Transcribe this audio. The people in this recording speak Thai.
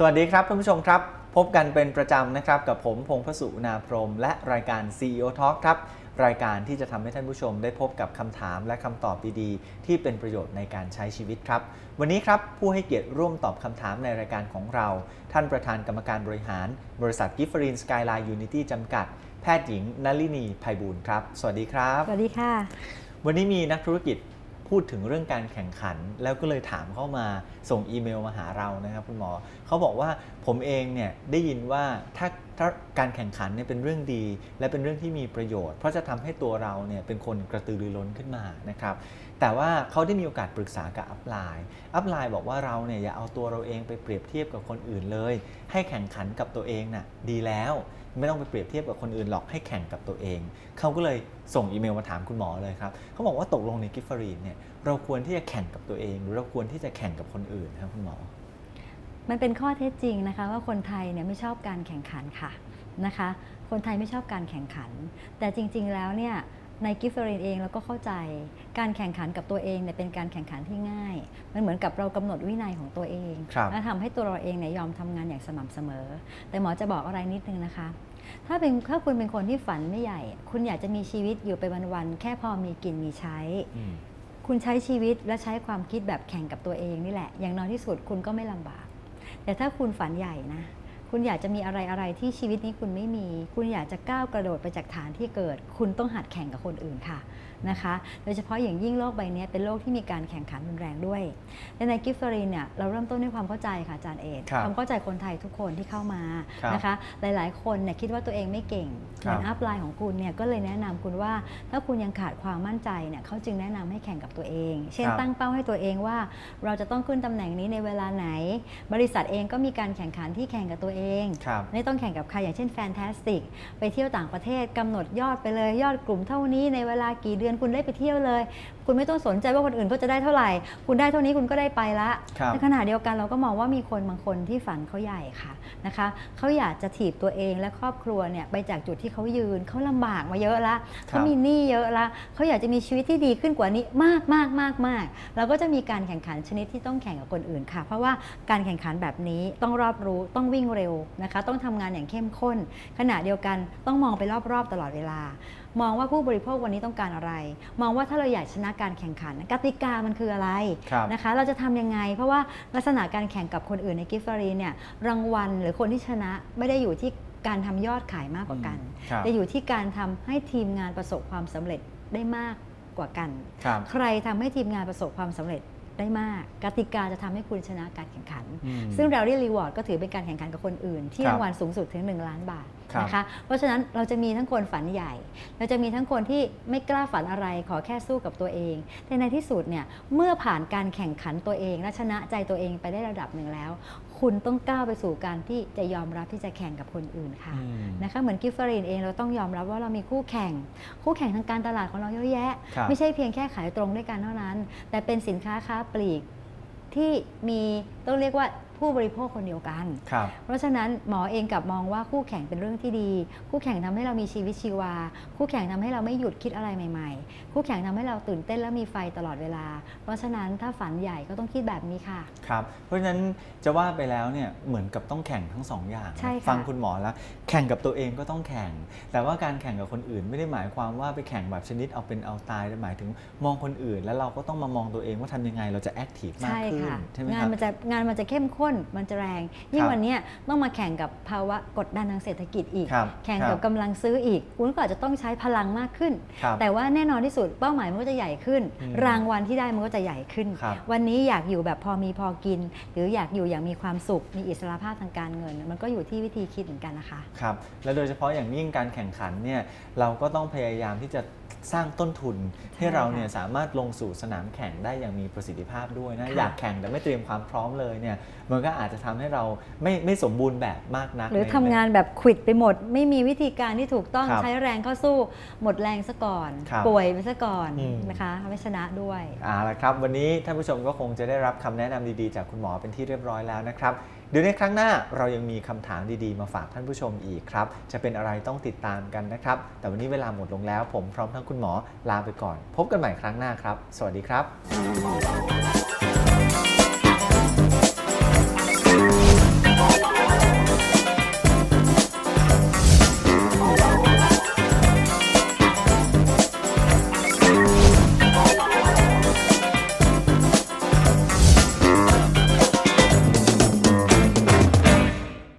สวัสดีครับท่านผู้ชมครับ พบกันเป็นประจำนะครับกับผมพงษ์พสุนาพรหมและรายการ CEO Talk ครับ รายการที่จะทำให้ท่านผู้ชมได้พบกับคำถามและคำตอบดีๆ ที่เป็นประโยชน์ในการใช้ชีวิตครับ วันนี้ครับผู้ให้เกียรติร่วมตอบคำถามในรายการของเรา ท่านประธานกรรมการบริหาร บริษัทกิฟฟรีนสกายไลน์ยูนิตี้จำกัด แพทย์หญิงนลินีไพบูลย์ครับ สวัสดีครับ สวัสดีค่ะ วันนี้มีนักธุรกิจ พูดถึงเรื่องการแข่งขัน แล้วก็เลยถามเข้ามาส่งอีเมลมาหาเรานะครับคุณหมอเขาบอกว่าผมเองเนี่ยได้ยินว่าถ้าถ้าการแข่งขันเนี่ยเป็นเรื่องดี และเป็นเรื่องที่มีประโยชน์ เพราะจะทำให้ตัวเราเนี่ยเป็นคนกระตือรือร้นขึ้นมานะครับแต่ว่าเขาได้มีโอกาสปรึกษากับอัพไลน์อัพไลน์บอกว่าเราเนี่ยอย่าเอาตัวเราเองไปเปรียบเทียบกับคนอื่นเลย ให้แข่งขันกับตัวเองน่ะดีแล้ว ไม่ต้องไปเปรียบเทียบกับคนอื่นหรอกให้แข่งกับตัวเอง เขาก็เลยส่งอีเมลมาถามคุณหมอเลยครับเขาบอกว่าตกลงในกิฟฟารีนเนี่ยเราควรที่จะแข่งกับตัวเอง หรือเราควรที่จะแข่งกับคนอื่นครับคุณหมอ มันเป็นข้อเท็จจริงนะคะ ว่าคนไทยเนี่ยไม่ชอบการแข่งขันค่ะนะคะ คนไทยไม่ชอบการแข่งขัน แต่จริง ๆ แล้วเนี่ย ในกิฟต์เรนเองเราก็เข้าใจการแข่งขันกับตัวเองเนี่ยเป็นการแข่งขันที่ง่าย มันเหมือนกับเรากำหนดวินัยของตัวเองครับและทำให้ตัวเราเองเนี่ยยอมทำงานอย่างสม่ำเสมอ แต่หมอจะบอกอะไรนิดนึงนะคะ ถ้าเป็นถ้าคุณเป็นคนที่ฝันไม่ใหญ่ คุณอยากจะมีชีวิตอยู่ไปวันๆแค่พอมีกินมีใช้อืมคุณใช้ชีวิตและใช้ความคิดแบบแข่งกับตัวเองนี่แหละ อย่างน้อยที่สุดคุณก็ไม่ลำบาก แต่ถ้าคุณฝันใหญ่นะ คุณอยากจะมีอะไรอะไรที่ชีวิตนี้คุณไม่มี คุณอยากจะก้าวกระโดดไปจากฐานที่เกิด คุณต้องหัดแข่งกับคนอื่นค่ะนะคะ โดยเฉพาะอย่างยิ่งโลกใบนี้เป็นโลกที่มีการแข่งขันรุนแรงด้วยและในกิฟต์ฟรีนเนี่ยเราเริ่มต้นด้วยความเข้าใจค่ะอาจารย์เอกครับความเข้าใจคนไทยทุกคนที่เข้ามาครับนะคะ หลายๆ คนเนี่ยคิดว่าตัวเองไม่เก่งเหมือนครับอัพไลน์ของคุณเนี่ยก็เลยแนะนำคุณว่า ถ้าคุณยังขาดความมั่นใจเนี่ยเขาจึงแนะนำให้แข่งกับตัวเอง เช่นครับตั้งเป้าให้ตัวเองว่า เราจะต้องขึ้นตำแหน่งนี้ในเวลาไหน บริษัทเองก็มีการแข่งขันที่แข่งกับตัวเองครับไม่ต้องแข่งกับใครอย่างเช่นแฟนตาสติก ไปเที่ยวต่างประเทศกำหนดยอดไปเลยยอดกลุ่มเท่านี้ในเวลากี่เดือนคุณได้ไปเที่ยวเลย คุณไม่ต้องสนใจว่าคนอื่นเขาจะได้เท่าไหร่ คุณได้เท่านี้คุณก็ได้ไปละครับในขณะเดียวกันเราก็มองว่ามีคนบางคนที่ฝันเขาใหญ่ค่ะนะคะเขาอยากจะถีบตัวเองและครอบครัวเนี่ยไปจากจุดที่เขายืนเขาลำบากมาเยอะละเขามีหนี้เยอะละเขาอยากจะมีชีวิตที่ดีขึ้นกว่านี้มากมากมากมากเราก็จะมีการแข่งขันชนิดที่ต้องแข่งกับคนอื่นค่ะ เพราะว่าการแข่งขันแบบนี้ต้องรอบรู้ต้องวิ่งเร็วนะคะ ต้องทำงานอย่างเข้มข้น ขณะเดียวกันต้องมองไปรอบๆตลอดเวลา มองว่าผู้บริโภควันนี้ต้องการอะไร มองว่าถ้าเราอยากชนะการแข่งขันกติกามันคืออะไรครับนะคะ เราจะทำยังไง เพราะว่าลักษณะการแข่งกับคนอื่นในกิฟต์ฟรีเนี่ยรางวัลหรือคนที่ชนะไม่ได้อยู่ที่การทำยอดขายมากกว่ากันครับแต่อยู่ที่การทำให้ทีมงานประสบความสำเร็จได้มากกว่ากันครับใครทำให้ทีมงานประสบความสำเร็จได้มาก กติกาจะทำให้คุณชนะการแข่งขันอืมซึ่ง Rally Reward ก็ถือเป็นการแข่งขันกับคนอื่น ที่ครับรางวัลสูงสุดถึง 1 ล้านบาทครับ นะคะเพราะฉะนั้นเราจะมีทั้งคนฝันใหญ่ เราจะมีทั้งคนที่ไม่กล้าฝันอะไรขอแค่สู้กับตัวเอง แต่ในที่สุดเนี่ยเมื่อผ่านการแข่งขันตัวเองและชนะใจตัวเองไปได้ระดับหนึ่งแล้ว คุณต้องก้าวไปสู่การที่จะยอมรับที่จะแข่งกับคนอื่นค่ะอืมนะคะเหมือนกิฟฟรีนเองเราต้องยอมรับว่าเรามีคู่แข่ง คู่แข่งทางการตลาดของเราเยอะแยะครับไม่ใช่เพียงแค่ขายตรงด้วยกันเท่านั้น แต่เป็นสินค้าค้าปลีกที่มีต้องเรียกว่า ผู้บริโภคคนเดียวกันครับเพราะฉะนั้นหมอเองกลับมองว่าคู่แข่งเป็นเรื่องที่ดี คู่แข่งทำให้เรามีชีวิตชีวา คู่แข่งทำให้เราไม่หยุดคิดอะไรใหม่ ๆ คู่แข่งทำให้เราตื่นเต้นและมีไฟตลอดเวลา เพราะฉะนั้นถ้าฝันใหญ่ก็ต้องคิดแบบนี้ค่ะครับเพราะฉะนั้นจะว่าไปแล้วเนี่ยเหมือนกับต้องแข่งทั้งสองอย่างนะใช่ค่ะฟังคุณหมอแล้วแข่งกับตัวเองก็ต้องแข่ง แต่ว่าการแข่งกับคนอื่นไม่ได้หมายความว่าไปแข่งแบบชนิดเอาเป็นเอาตายแต่หมายถึงมองคนอื่น แล้วเราก็ต้องมามองตัวเองว่าทำยังไงเราจะแอคทีฟมากใช่ขึ้นค่ะใช่ไหมงาคนรับมันจะงานมันจะเข้มข้นมันจะแรง ยิ่คงรับวันเนี้ยต้องมาแข่งกับภาวะกดดันทางเศรษฐกิจอีกครับแข่งครักับบกำลังซื้ออีก คุณก็อาจจะต้องใช้พลังมากขึ้นครับแต่ว่าแน่นอนที่สุดเป้าหมายมันก็จะใหญ่ขึ้นอืมรางวัลที่ได้มันก็จะใหญ่ขึ้นครับวันนี้อยากอยู่แบบพอมีพอกิน หรืออยากอยู่อย่างมีความสุขมีอิสรภาพทางการเงิน มันก็อยู่ที่วิธีคิดเหมือนกันนะคะครับและโดยเฉพาะอย่างยิ่งการแข่งขันเนี่ยเราก็ต้องพยายามที่จะ สร้างต้นทุนให้เราเนี่ยสามารถลงสู่สนามแข่งได้อย่างมีประสิทธิภาพด้วยนะค่ะอยากแข่งแต่ไม่เตรียมความพร้อมเลยเนี่ยมันก็อาจจะทำให้เราไม่ไม่สมบูรณ์แบบมากนัก หรือในทำงานแบบขวิดไปหมด ไม่มีวิธีการที่ถูกต้องครับใช้แรงเข้าสู้ หมดแรงซะก่อนครับป่วยไปซะก่อนอืมนะคะไม่ชนะด้วยเอาละครับ วันนี้ท่านผู้ชมก็คงจะได้รับคำแนะนำดีๆ จากคุณหมอเป็นที่เรียบร้อยแล้วนะครับ เดี๋ยวในครั้งหน้าเรายังมีคำถามดีๆ มาฝากท่านผู้ชมอีกครับ จะเป็นอะไรต้องติดตามกันนะครับ แต่วันนี้เวลาหมดลงแล้ว ผมพร้อมทั้งคุณหมอลาไปก่อน พบกันใหม่ครั้งหน้าครับ สวัสดีครับ